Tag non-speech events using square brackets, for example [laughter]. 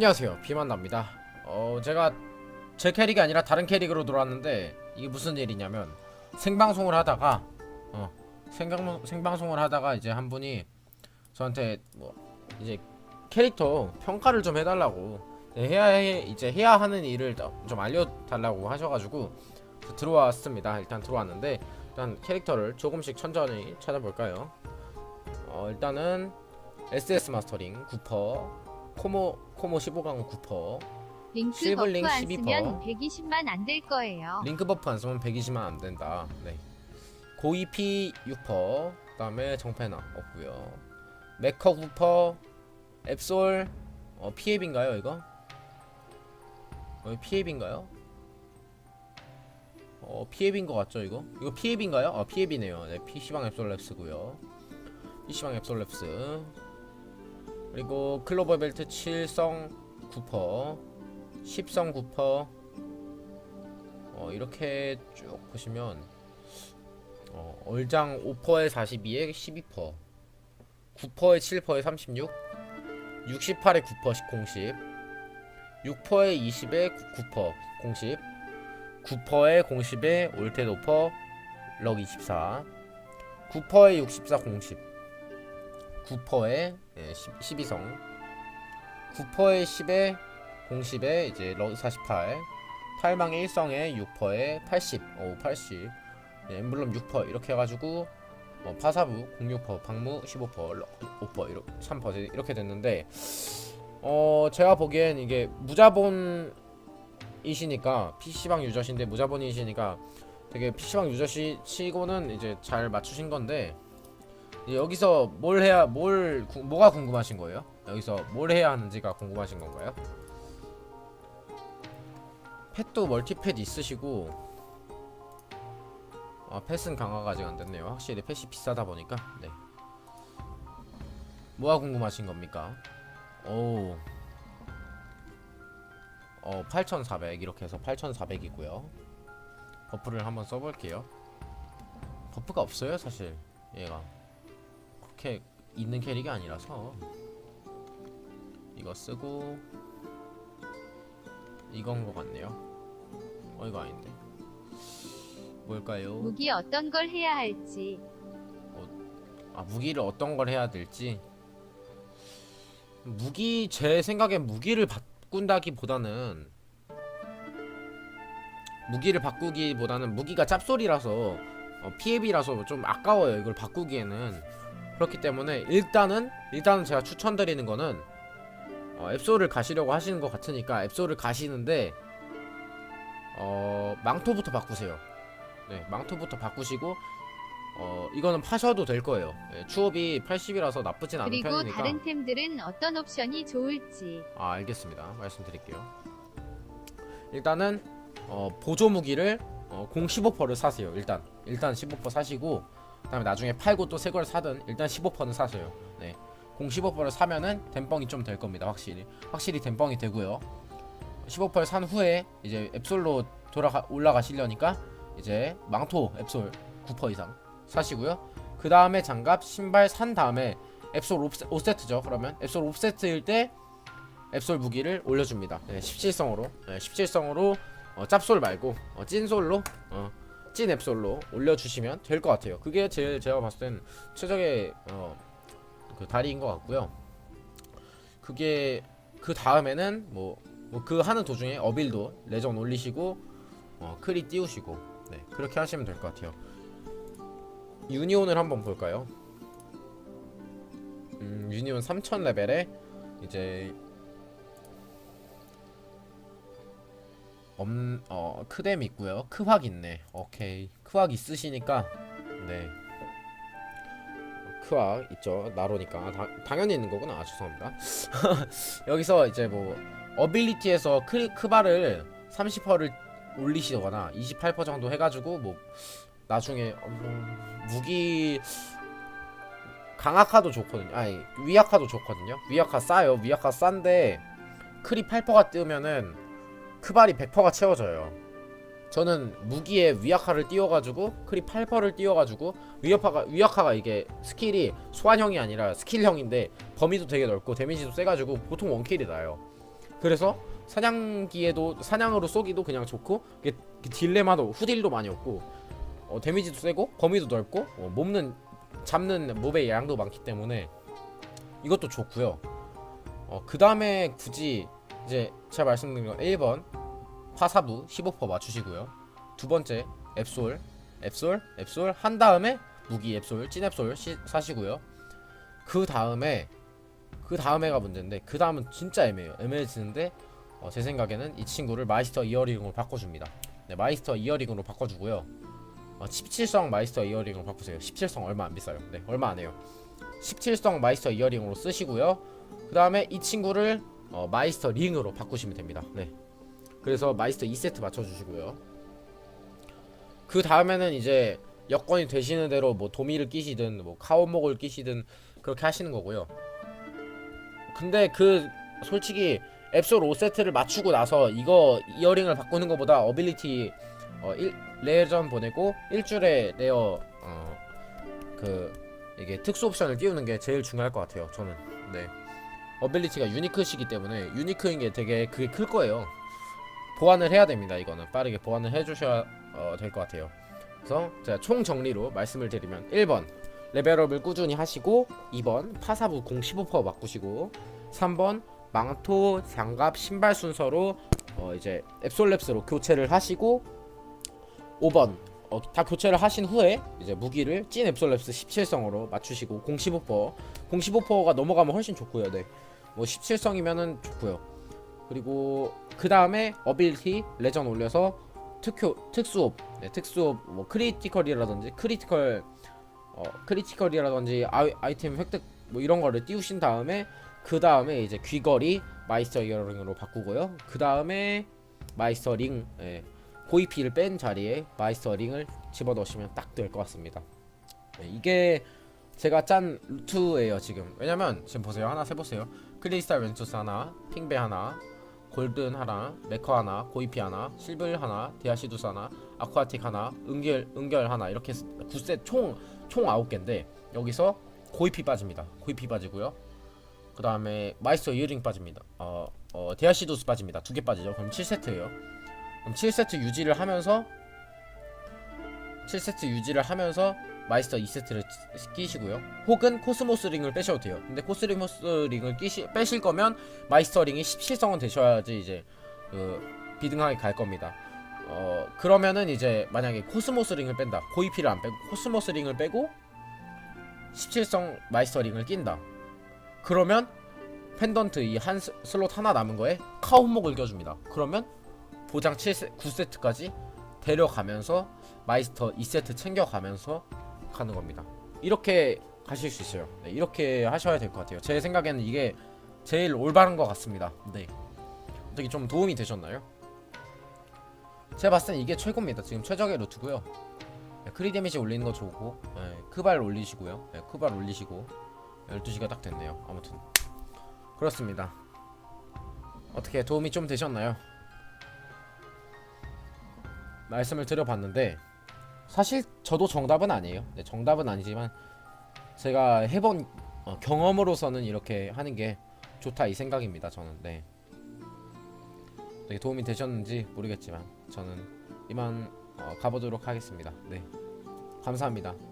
안녕하세요. 비만납니다. 어 제가 제 캐릭이 아니라 다른 캐릭으로 돌아왔는데 이게 무슨 일이냐면 생방송을 하다가 어 생방, 생방송을 하다가 이제 한 분이 저한테 뭐 이제 캐릭터 평가를 좀 해달라고 네, 해야 해 이제 해야 하는 일을 좀 알려달라고 하셔가지고 들어왔습니다. 일단 들어왔는데 일단 캐릭터를 조금씩 천천히 찾아볼까요? 어 일단은 SS 마스터링 9퍼 코모 코모 15강 9퍼 링크 실블링 버프 안 12%. 쓰면 120만 안 될 거예요. 링크 버프 안 쓰면 120만 안 된다. 네. 고이피 6퍼 그다음에 정패나 없고요. 메커 9퍼 앱솔 어 피앱인가요 이거? 어 피앱인가요? 어 피앱인 것 같죠 이거? 이거 피앱인가요? 어 피앱이네요. 네 PC방 앱솔랩스고요. PC방 앱솔랩스 그리고 클로버 벨트 7성 9퍼 10성 9퍼. 어, 이렇게 쭉 보시면 어, 얼장 5퍼에 42에 12퍼 9퍼에 7퍼에 36 68에 9퍼 공십 6퍼에 20에 9퍼 공십 9퍼에 공십에 올테 노퍼 럭24 9퍼에 64 공십 9퍼에 예, 12성. 9퍼에 10에 공십에 이제 럭48 탈망의 1성에 6퍼에 80, 오 80, 네, 엠블럼 6퍼 이렇게 해가지고 어, 파사부 06퍼, 방무 15퍼, 럭 5퍼, 이렇게 3퍼 이렇게 됐는데 어 제가 보기엔 이게 무자본이시니까 PC방 유저신데 무자본이시니까 되게 PC방 유저시 치고는 이제 잘 맞추신 건데 여기서 뭘 해야 뭘 구- 뭐가 궁금하신 거예요? 여기서 뭘 해야 하는지가 궁금하신 건가요? 펫도 멀티펫 있으시고 아 펫은 강화가 아직 안 됐네요. 확실히 펫이 비싸다 보니까 네. 뭐가 궁금하신 겁니까? 오. 어, 8,400 이렇게 해서 8,400이고요. 버프를 한번 써볼게요. 버프가 없어요, 사실 얘가 그렇게 있는 캐릭이 아니라서 이거 쓰고 이건 것 같네요. 어 이거 아닌데. 뭘까요? 무기 어떤 걸 해야 할지. 아 무기를 어떤 걸 해야 될지. 무기 제 생각엔 무기를 바꾼다기보다는 무기를 바꾸기보다는 무기가 짭소리라서 어, 피해비라서 좀 아까워요 이걸 바꾸기에는 그렇기 때문에 일단은 일단은 제가 추천드리는 거는 어, 앱소를 가시려고 하시는 것 같으니까 앱소를 가시는데 어 망토부터 바꾸세요. 네 망토부터 바꾸시고 어 이거는 파셔도 될 거예요. 네, 추업이 80이라서 나쁘진 않은 그리고 편이니까. 다른 템들은 어떤 옵션이 좋을지. 아 알겠습니다. 말씀드릴게요. 일단은 어, 보조 무기를 어, 공 15%를 사세요. 일단 일단 15% 사시고 그다음에 나중에 팔고 또 새 걸 사든 일단 15%는 사세요. 네. 공 15%를 사면은 댐뻥이 좀 될 겁니다. 확실히 확실히 댐뻥이 되고요. 15%를 산 후에 이제 앱솔로 돌아가 올라가시려니까 이제 망토 앱솔 9% 이상 사시고요. 그 다음에 장갑 신발 산 다음에 앱솔 5세트죠. 그러면 앱솔 5세트일 때 앱솔 무기를 올려줍니다. 네, 17성으로 네, 17성으로 어, 짭솔 말고 어, 찐솔로 어, 찐 앱솔로 올려주시면 될 것 같아요. 그게 제일 제가 봤을 땐 최적의 어, 그 다리인 것 같고요. 그게 그 다음에는 뭐 그 하는 도중에 어빌도 레전 올리시고 어, 크리 띄우시고 네, 그렇게 하시면 될 것 같아요. 유니온을 한번 볼까요? 음, 유니온 3000 레벨에 이제 엄, 어, 크뎀 있고요. 크확 있네. 오케이. 크확 있으시니까 네. 크확 있죠. 나로니까 다, 당연히 있는 거구나. 아, 죄송합니다. [laughs] 여기서 이제 뭐 어빌리티에서 크, 크바를 30%를 올리시거나 28% 정도 해가지고 뭐 나중에 어, 뭐, 무기 강화카도 좋거든요. 아니 위아카도 좋거든요. 위아카 싸요. 위아카 싼데 크리 8%가 뜨면은 크발이 100%가 채워져요. 저는 무기에 위아카를 띄워가지고 크리 8%를 띄워가지고 위아카가 위아카가 이게 스킬이 소환형이 아니라 스킬형인데 범위도 되게 넓고 데미지도 세가지고 보통 원킬이 나요. 그래서 사냥기에도 사냥으로 쏘기도 그냥 좋고 딜레마도 후딜도 많이 없고 어, 데미지도 세고 범위도 넓고 어, 몸는 잡는 몹의 양도 많기 때문에 이것도 좋고요. 어, 그 다음에 굳이 이제 제가 말씀드린 거 1번 화사부 15% 맞추시고요. 두 번째 앱솔 앱솔 앱솔 한 다음에 무기 앱솔 찐 앱솔 시- 사시고요. 그 다음에 그 다음에가 문제인데 그 다음은 진짜 애매해요. 애매해지는데 어, 제 생각에는 이 친구를 마이스터 이어링으로 바꿔줍니다. 네, 마이스터 이어링으로 바꿔주고요. 어, 17성 마이스터 이어링으로 바꾸세요. 17성 얼마 안 비싸요. 네, 얼마 안 해요. 17성 마이스터 이어링으로 쓰시고요. 그 다음에 이 친구를 어, 마이스터 링으로 바꾸시면 됩니다. 네. 그래서 마이스터 2세트 맞춰주시고요. 그 다음에는 이제 여건이 되시는 대로 뭐 도미를 끼시든 뭐 카오목을 끼시든 그렇게 하시는 거고요. 근데 그 솔직히 앱솔 5세트를 맞추고 나서 이거 이어링을 바꾸는 것보다 어빌리티 어, 일, 레전 보내고 일주일에 레어 어, 그 이게 특수 옵션을 띄우는 게 제일 중요할 것 같아요. 저는 네 어빌리티가 유니크시기 때문에 유니크인 게 되게 그게 클 거예요. 보완을 해야 됩니다. 이거는 빠르게 보완을 해주셔야 어, 될것 같아요. 그래서 제가 총 정리로 말씀을 드리면 1번 레벨업을 꾸준히 하시고 2번 파사부 공 15% 바꾸시고 3번 망토, 장갑, 신발 순서로 어 이제 앱솔랩스로 교체를 하시고 5번 어, 다 교체를 하신 후에 이제 무기를 찐 앱솔랩스 17성으로 맞추시고 015%, 015%가 넘어가면 훨씬 좋고요. 네. 뭐 17성이면은 좋고요. 그리고 그 다음에 어빌티 레전 올려서 특효 특수옵, 네, 특수옵 뭐 크리티컬이라든지 크리티컬 어 크리티컬이라든지 아이, 아이 템 획득 뭐 이런 거를 띄우신 다음에 그 다음에 이제 귀걸이 마이스터 이어링으로 바꾸고요. 그 다음에 마이스터 링 예, 고이피를 뺀 자리에 마이스터 링을 집어넣으시면 딱 될 것 같습니다. 네, 이게 제가 짠 루트예요 지금. 왜냐면 지금 보세요 하나 세보세요. 크리스탈 벤투스 하나, 핑베 하나, 골든 하나, 메커 하나, 고이피 하나, 실블 하나, 디아시두스 하나, 아쿠아틱 하나, 은결 은결 하나 이렇게 9세 총총 9개인데 여기서 고이피 빠집니다. 고이피 빠지고요. 그 다음에 마이스터 이어링 빠집니다. 어, 어 디아시두스 빠집니다. 두 개 빠지죠. 그럼 7세트예요. 그럼 7세트 유지를 하면서 7세트 유지를 하면서 마이스터 2세트를 끼시고요. 혹은 코스모스 링을 빼셔도 돼요. 근데 코스모스 링을 끼시, 빼실 거면 마이스터 링이 17성은 되셔야지 이제 그 비등하게 갈 겁니다. 어 그러면은 이제 만약에 코스모스 링을 뺀다. 고이피를 안 빼고 코스모스 링을 빼고 17성 마이스터 링을 낀다. 그러면 펜던트 이 한 슬롯 하나 남은 거에 카운목을 껴줍니다. 그러면 보장 7세, 9세트까지 데려가면서 마이스터 2세트 챙겨가면서 가는 겁니다. 이렇게 가실 수 있어요. 네, 이렇게 하셔야 될 것 같아요. 제 생각에는 이게 제일 올바른 것 같습니다. 네. 어떻게 좀 도움이 되셨나요? 제가 봤을 땐 이게 최고입니다. 지금 최적의 루트고요. 네, 크리 데미지 올리는 거 좋고 네, 크발 올리시고요. 네, 크발 올리시고 12시가 딱 됐네요. 아무튼 그렇습니다. 어떻게 도움이 좀 되셨나요? 말씀을 드려봤는데 사실 저도 정답은 아니에요. 네, 정답은 아니지만 제가 해본 어, 경험으로서는 이렇게 하는 게 좋다 이 생각입니다. 저는 네. 되게 도움이 되셨는지 모르겠지만 저는 이만 어, 가보도록 하겠습니다. 네, 감사합니다.